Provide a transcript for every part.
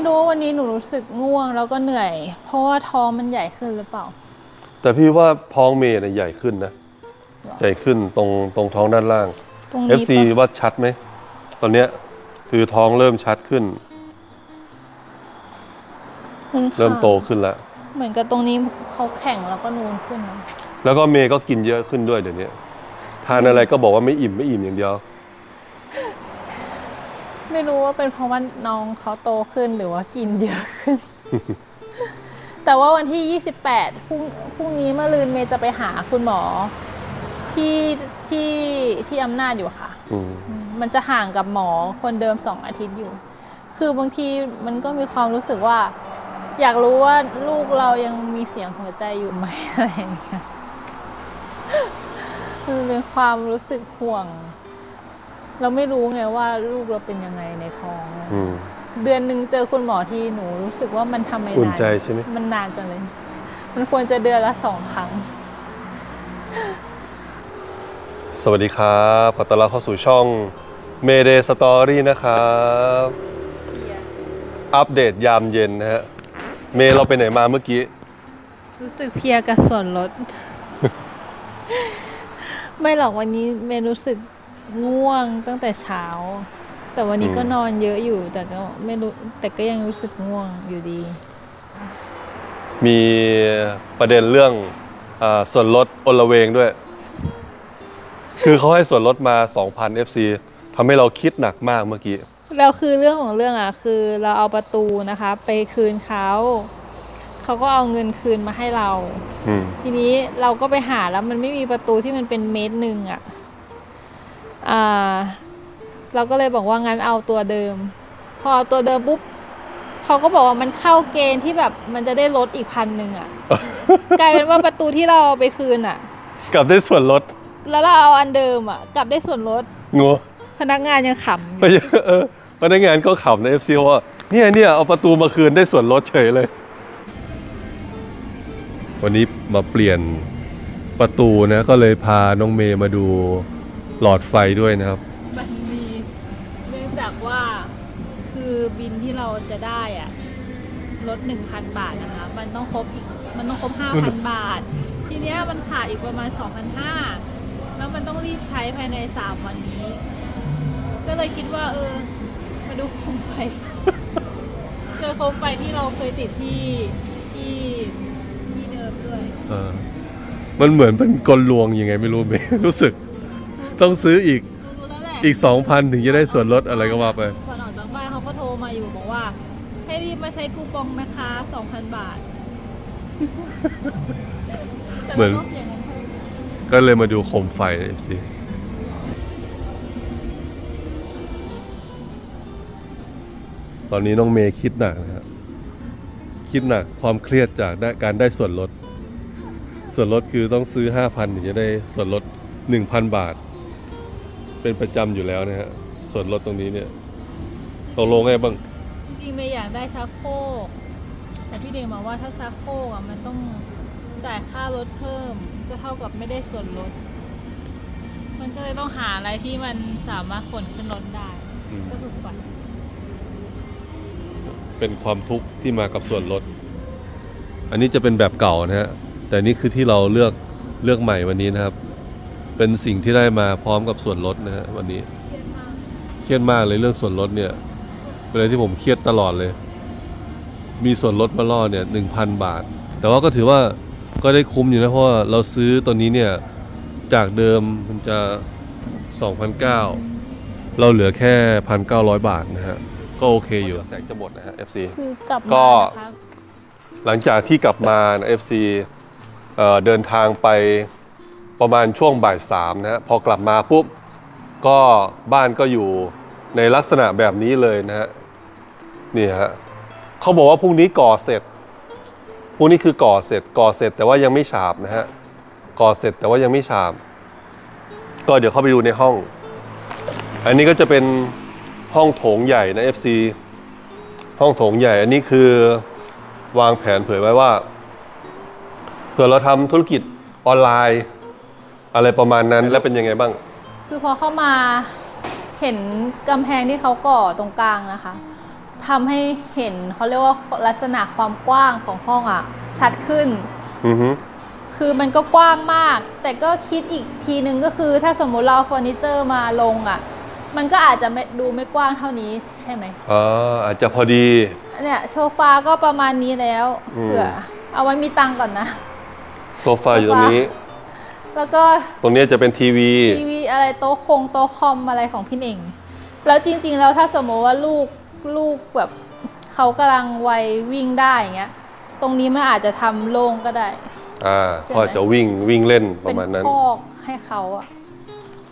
ไม่รู้ว่าวันนี้หนูรู้สึกง่วงแล้วก็เหนื่อย เพราะว่าท้องมันใหญ่ขึ้นหรือเปล่า แต่พี่ว่าท้องเมย์เนี่ยใหญ่ขึ้นนะ ใหญ่ขึ้นตรงตรงท้องด้านล่าง ตรงนี้ FC ปะว่าชัดไหม ตอนเนี้ยคือท้องเริ่มชัดขึ้นมันขาเริ่มโตขึ้นแล้วเหมือนกับตรงนี้เขาแข็งแล้วก็นูนขึ้นนะแล้วก็เมย์ก็กินเยอะขึ้นด้วยเดี๋ยวนี้ทานอะไรก็บอกว่าไม่อิ่มไม่อิ่มอย่างเดียว ไม่รู้ว่าเป็นเพราะว่าน้องเขาโตขึ้นหรือว่ากินเยอะขึ้น แต่ว่าวันที่ 28พรุ่งพรุ่งนี้มะรืนเมย์จะไปหาคุณหมอ ที่ที่ที่อำนาจอยู่ค่ะอืมอืมมันจะห่างกับหมอคนเดิมสองอาทิตย์อยู่ คือบางทีมันก็มีความรู้สึกว่า อยากรู้ว่าลูกเรายังมีเสียงหัวใจอยู่ไหม อะไรอย่างเงี้ยมันเป็นความรู้สึกห่วง เราไม่รู้ไงว่าลูกเราเป็นยังไงในท้องอืม เดือนหนึ่งเจอคุณหมอที่หนูรู้สึกว่ามันทำไมอุ่นนานใจใช่ไหม มันนานจังเลย มันควรจะเดือนละสองครั้ง สวัสดีครับขอต้อนรับเข้าสู่ช่อง Mayday Story นะครับ อัปเดตยามเย็นนะฮะ เมย์เราไปไหนมาเมื่อกี้ รู้สึกเพลียกับส่วนลด ไม่หรอกวันนี้เมย์รู้สึก ง่วงตั้งแต่เช้า แต่วันนี้อืมก็นอนเยอะอยู่ แต่ก็ไม่รู้แต่ก็ยังรู้สึกง่วงอยู่ดี มีประเด็นเรื่องอาส่วนลดอลเวงด้วย คือเขาให้ส่วนลดมา 2,000 FC ทำให้เราคิดหนักมากเมื่อกี้ แล้วคือเรื่องของเรื่องอะคือเราเอาประตูนะคะ ไปคืนเขาเขาก็เอาเงินคืนมาให้เรา อืม ทีนี้เราก็ไปหาแล้วมันไม่มีประตูที่มันเป็นเมตรหนึ่งอะ อ่าเราก็เลยบอกว่างั้นเอาตัวเดิม พอเอาตัวเดิมปุ๊บเขาก็บอกว่ามันเข้าเกณฑ์ที่แบบมันจะได้ลดอีกพันหนึ่งอะกลายเป็นว่าประตูที่เราเอาไปคืนอะ กลับได้ส่วนลด แล้วเราเอาอันเดิมอะ กลับได้ส่วนลดงัวพนักงานยังขำไม่ใช่เออพนักงานก็ขำใน FC เพราะว่าเนี่ยเนี่ยเอาประตูมาคืนได้ส่วนลดเฉยเลย วันนี้มาเปลี่ยนประตูนะก็เลยพาน้องเมย์มาดู หลอดไฟด้วยนะครับ มันมีเนื่องจากว่าคือบินที่เราจะได้อะลดหนึ่งพันบาทนะคะ มันต้องครบอีกมันต้องครบห้าพันบาท ทีเนี้ยมันขาดอีกประมาณสองพันห้าแล้วมันต้องรีบใช้ภายในสามวันนี้ ก็เลยคิดว่า เออ มาดูโคมไฟเจอโคมไฟที่เราเคยติดที่ที่ที่เดิมด้วย เออ มันเหมือนเป็นกลลวงยังไงไม่รู้เมย์รู้สึก ต้องซื้ออีกรู้แล้วแหละอีก 2,000 ถึงจะได้ส่วนลดอะไรก็ว่าไป ก่อนออกจากบ้านเขาก็โทรมาอยู่บอกว่า ให้รีบมาใช้คูปองนะคะ2,000 บาทแต่เหมือน ราก็เสียเงินเพิ่มก็เลยมาดูโคมไฟเอฟซีตอนนี้น้องเมย์คิดหนักนะครับคิดหนักความเครียดจากได้การได้ส่วนลด ส่วนลดคือต้องซื้อ 5,000ถึงจะได้ส่วนลด 1,000 บาท เป็นประจำอยู่แล้วนะฮะส่วนลดตรงนี้เนี่ยตกลงไงบ้าง จริงๆเมย์อยากได้ชักโครกแต่พี่เดงบอกว่าถ้าชักโครกอะมันต้องจ่ายค่ารถเพิ่ม ก็เท่ากับไม่ได้ส่วนลด มันก็เลยต้องหาอะไรที่มันสามารถขนขึ้นรถได้ อืม ก็คือฝันเป็นความทุกข์ที่มากับส่วนลด อันนี้จะเป็นแบบเก่านะฮะ แต่นี่คือที่เราเลือกเลือกใหม่วันนี้นะครับ เป็นสิ่งที่ได้มาพร้อมกับส่วนลดนะฮะวันนี้เครียดมากเครียดมากเลยเรื่องส่วนลดเนี่ยเป็นอะไรที่ผมเครียดตลอดเลย มีส่วนลดมาล่อเนี่ยหนึ่งพันบาท แต่ว่าก็ถือว่าก็ได้คุ้มอยู่นะเพราะว่าเราซื้อตัวนี้เนี่ยจากเดิมมันจะ2,009เราเหลือแค่ 1,900 บาทนะฮะ ก็โอเคอยู่แสงจะหมดนะฮะ FC คือกลับก็มานะคะหลังจากที่กลับมานะ FC เอ่อเดินทางไป ประมาณช่วงบ่ายสามนะฮะพอกลับมาปุ๊บก็บ้านก็อยู่ในลักษณะแบบนี้เลยนะฮะนี่ฮะเขาบอกว่าพรุ่งนี้ก่อเสร็จพรุ่งนี้คือก่อเสร็จก่อเสร็จแต่ว่ายังไม่ฉาบนะฮะก่อเสร็จแต่ว่ายังไม่ฉาบ ก็เดี๋ยวเข้าไปดูในห้อง อันนี้ก็จะเป็นห้องโถงใหญ่นะ FC ห้องโถงใหญ่อันนี้คือวางแผนเผยไว้ว่าเผื่อเราทำธุรกิจออนไลน์ อะไรประมาณนั้นแล้วเป็นยังไงบ้าง คือพอเข้ามาเห็นกำแพงที่เขาก่อตรงกลางนะคะทำให้เห็นเขาเรียกว่าลักษณะความกว้างของห้องอะชัดขึ้น อือฮึคือมันก็กว้างมาก แต่ก็คิดอีกทีนึงก็คือ ถ้าสมมุติเราเอาเฟอร์นิเจอร์มาลงอะมันก็อาจจะไม่ดูไม่กว้างเท่านี้ใช่ไหมอ๋ออาจจะพอดี เนี่ยโซฟาก็ประมาณนี้แล้วอืม เผื่อเอาไว้มีตังค์ก่อนนะ โซฟาอยู่ตรงนี้ แล้วก็ตรงนี้จะเป็นทีวีทีวีอะไรโต๊ะคงโต๊ะคอมอะไรของพี่เน่ง แล้วจริง ๆ แล้วถ้าสมมติว่าลูกลูกแบบเขากำลังวัยวิ่งได้อย่างเงี้ย ตรงนี้มันอาจจะทำโล่งก็ได้ อ่าใช่ไหมก็จะวิ่งวิ่งเล่นปเป็ระนมาณนั้นคอกให้เขาอะ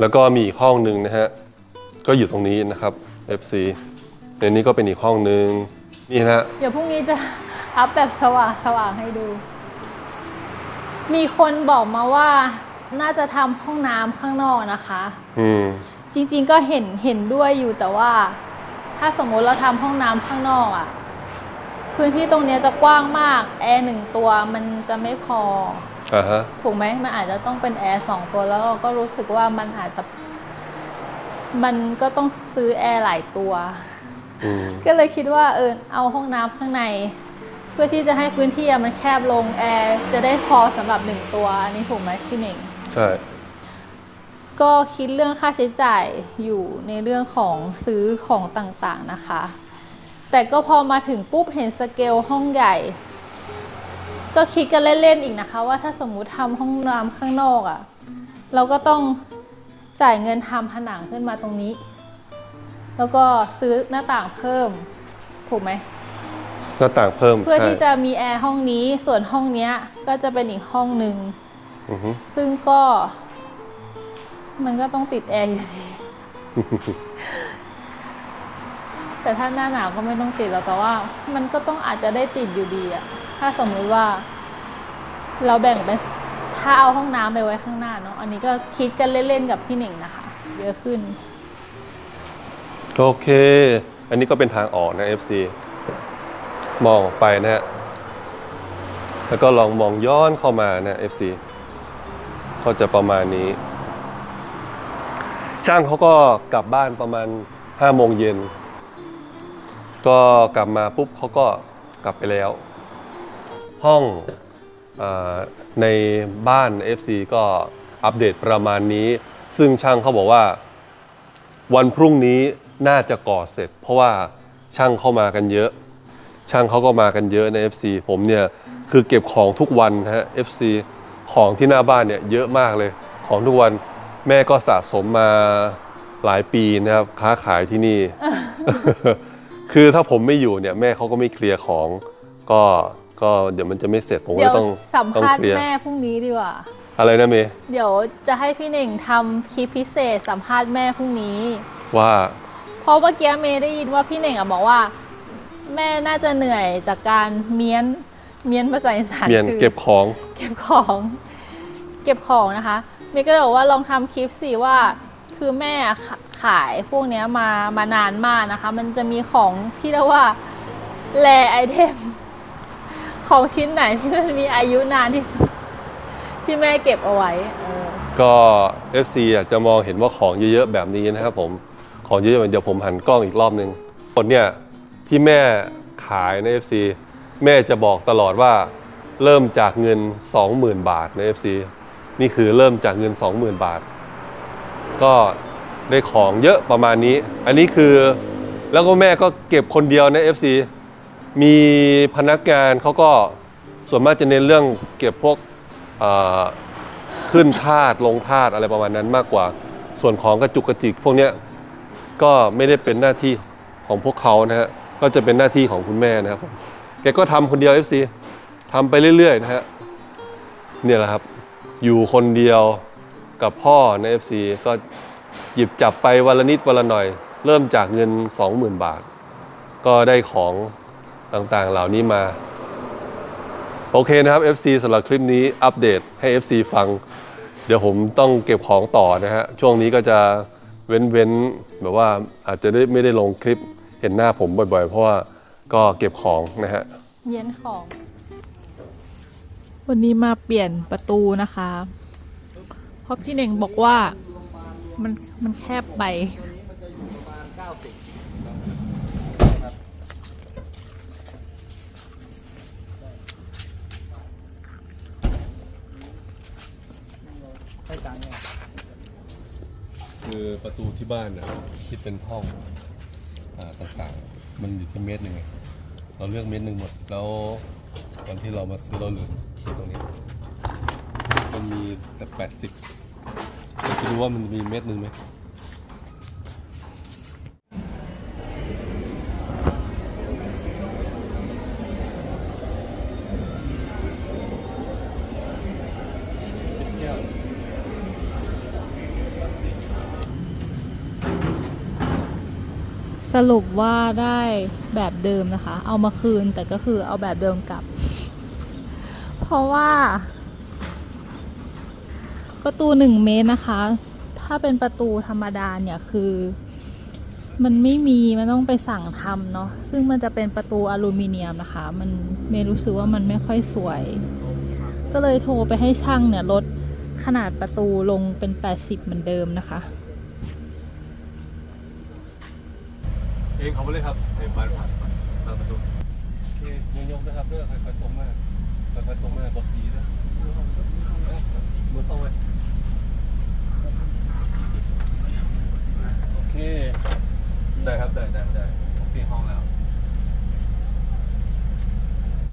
แล้วก็มีอีกห้องหนึ่งนะฮะ ก็อยู่ตรงนี้นะครับ FC ในนี้ก็เป็นอีกห้องหนึ่งนี่นะฮะเดี๋ยวพรุ่งนี้จะอัพแบบสว่างสว่างให้ดู มีคนบอกมาว่าน่าจะทำห้องน้ำข้างนอกนะคะ อืม จริงๆก็เห็นเห็นด้วยอยู่แต่ว่า ถ้าสมมติเราทำห้องน้ำข้างนอกอะพื้นที่ตรงเนี้ยจะกว้างมาก แอร์หนึ่งตัวมันจะไม่พอ อ่าฮะ ถูกไหมมันอาจจะต้องเป็นแอร์สองตัวแล้วเราก็รู้สึกว่ามันอาจจะ มันก็ต้องซื้อแอร์หลายตัว อืม ก็เลยคิดว่าเออเอาห้องน้ำข้างใน เพื่อที่จะให้พื้นที่อะมันแคบลงแอร์จะได้พอสำหรับหนึ่งตัว อันนี้ถูกไหมพี่เน่ง ใช่ ก็คิดเรื่องค่าใช้จ่ายอยู่ในเรื่องของซื้อของต่างๆนะคะ แต่ก็พอมาถึงปุ๊บเห็นสเกลห้องใหญ่ ก็คิดกันเล่นๆอีกนะคะ ว่าถ้าสมมุติทำห้องน้ำข้างนอกอะ่ะ เราก็ต้องจ่ายเงินทำผนังขึ้นมาตรงนี้ แล้วก็ซื้อหน้าต่างเพิ่ม ถูกไหม หน้าต่างเพิ่มเพื่อใช่ที่จะมีแอร์ห้องนี้ส่วนห้องเนี้ยก็จะเป็นอีกห้องหนึ่งอือฮึ ซึ่งก็ มันก็ต้องติดแอร์อยู่ดีแต่ถ้าหน้าหนาวก็ไม่ต้องติดแล้วแต่ว่า มันก็ต้องอาจจะได้ติดอยู่ดีอะถ้าสมมุติว่า เราแบ่งเป็นถ้าเอาห้องน้ำไปไว้ข้างหน้าเนาะอันนี้ก็คิดกันเล่นๆกับพี่หนิงนะคะ เยอะขึ้น โอเค อันนี้ก็เป็นทางออกนะ FC มองออกไปนะฮะ แล้วก็ลองมองย้อนเข้ามานะ FC ก็จะประมาณนี้ ช่างเขาก็กลับบ้านประมาณ5โมงเย็น ก็กลับมาปุ๊บเขาก็กลับไปแล้ว ห้องอในบ้าน FC ก็อัปเดตประมาณนี้ ซึ่งช่างเขาบอกว่า วันพรุ่งนี้น่าจะก่อเสร็จ เพราะว่าช่างเข้ามากันเยอะ ช่างเขาก็มากันเยอะใน FC ผมเนี่ยคือเก็บของทุกวันนะฮะ FC ของที่หน้าบ้านเนี่ยเยอะมากเลย ของทุกวันแม่ก็สะสมมาหลายปีนะครับค้าขายที่นี่ คือถ้าผมไม่อยู่เนี่ยแม่เขาก็ไม่เคลียร์ของ ก็ก็เดี๋ยวมันจะไม่เสร็จผมก็เดี๋ยวต้องสัมต้องภาษเคณ์ลียร์แม่พรุ่งนี้ดีกว่า อะไรนะเมย์เดี๋ยวจะให้พี่หนิงทำคลิปพิเศษสัมภาษณ์แม่พรุ่งนี้ ว่า เพราะเมื่อกี้เมย์ได้ยินว่าพี่เน่งอะบอกว่า แม่น่าจะเหนื่อยจากการเมียนเมียนภาษาอีสานเมียนคือเก็บของ เก็บของ เก็บของนะคะเมย์ก็เลยบอกว่าลองทำคลิปสิว่า คือแม่ขะขายพวกเนี้ยมามานานมากนะคะ มันจะมีของที่เรียกว่าแลไอเทมของชิ้นไหนที่มันมีอายุนานที่สุดที่แม่เก็บเอาไว้เออก็ FC อะจะมองเห็นว่าของเยอะๆแบบนี้นะครับผมของเยอะๆเดี๋ยวผมหันกล้องอีกรอบนึงคนเนี่ย ที่แม่ขายใน FC แม่จะบอกตลอดว่าเริ่มจากเงิน 20,000 บาทใน FC นี่คือเริ่มจากเงิน 20,000 บาท ก็ได้ของเยอะประมาณนี้ อันนี้คือแล้วก็แม่ก็เก็บคนเดียวใน FC มีพนักงานเขาก็ส่วนมากจะเน้นเรื่องเก็บพวกขึ้นธาตุลงธาตุอะไรประมาณนั้นมากกว่า ส่วนของกระจุกกระจิกพวกนี้ก็ไม่ได้เป็นหน้าที่ของพวกเขานะฮะ ก็จะเป็นหน้าที่ของคุณแม่นะครับผมแกก็ทำคนเดียว FC ทำไปเรื่อยๆนะฮะเนี่ยแหละครับ อยู่คนเดียวกับพ่อใน FC ก็หยิบจับไปวันละนิดวันละหน่อย เริ่มจากเงิน 20,000 บาท ก็ได้ของต่างๆเหล่านี้มา โอเคนะครับ FC สำหรับคลิปนี้อัปเดตให้ FC ฟัง เดี๋ยวผมต้องเก็บของต่อนะฮะ ช่วงนี้ก็จะเว้นๆแบบว่าอาจจะไไม่ได้ลงคลิป เห็นหน้าผมบ่อยๆ เพราะว่าก็เก็บของนะฮะ เย็นของ วันนี้มาเปลี่ยนประตูนะคะ เพราะพี่เน่งบอกว่ามันมันแคบไปคือประตูที่บ้านนะคิดเป็นห้อง อ่าต่างๆ มันอยู่ที่เม็ดหนึ่งไงเราเลือกเม็ดหนึ่งหมด แล้วตอนที่เรามาซื้อเราเลือตรงนี้ มันมีแต่แปดสิบจะดูว่ามันมีเม็ดหนึ่งไหม สรุปว่าได้แบบเดิมนะคะ เอามาคืนแต่ก็คือเอาแบบเดิมกลับ เพราะว่า ประตูหนึ่งเมตรนะคะ ถ้าเป็นประตูธรรมดาเนี่ยคือ มันไม่มีมันต้องไปสั่งทำเนาะซึ่งมันจะเป็นประตูอลูมิเนียมนะคะ มันเมรู้สึกว่ามันไม่ค่อยสวย ก็เลยโทรไปให้ช่างเนี่ยลดขนาดประตูลงเป็น 80 เหมือนเดิมนะคะ เองเขาไปเลยครับเดี๋ยวไปคตามประตูโอเคยังยกนะครับเรื่องค่อยๆสมมาค่อยๆสมมากบอกสีนะมือเข้าไปโอเคได้ครับได้ได้ได้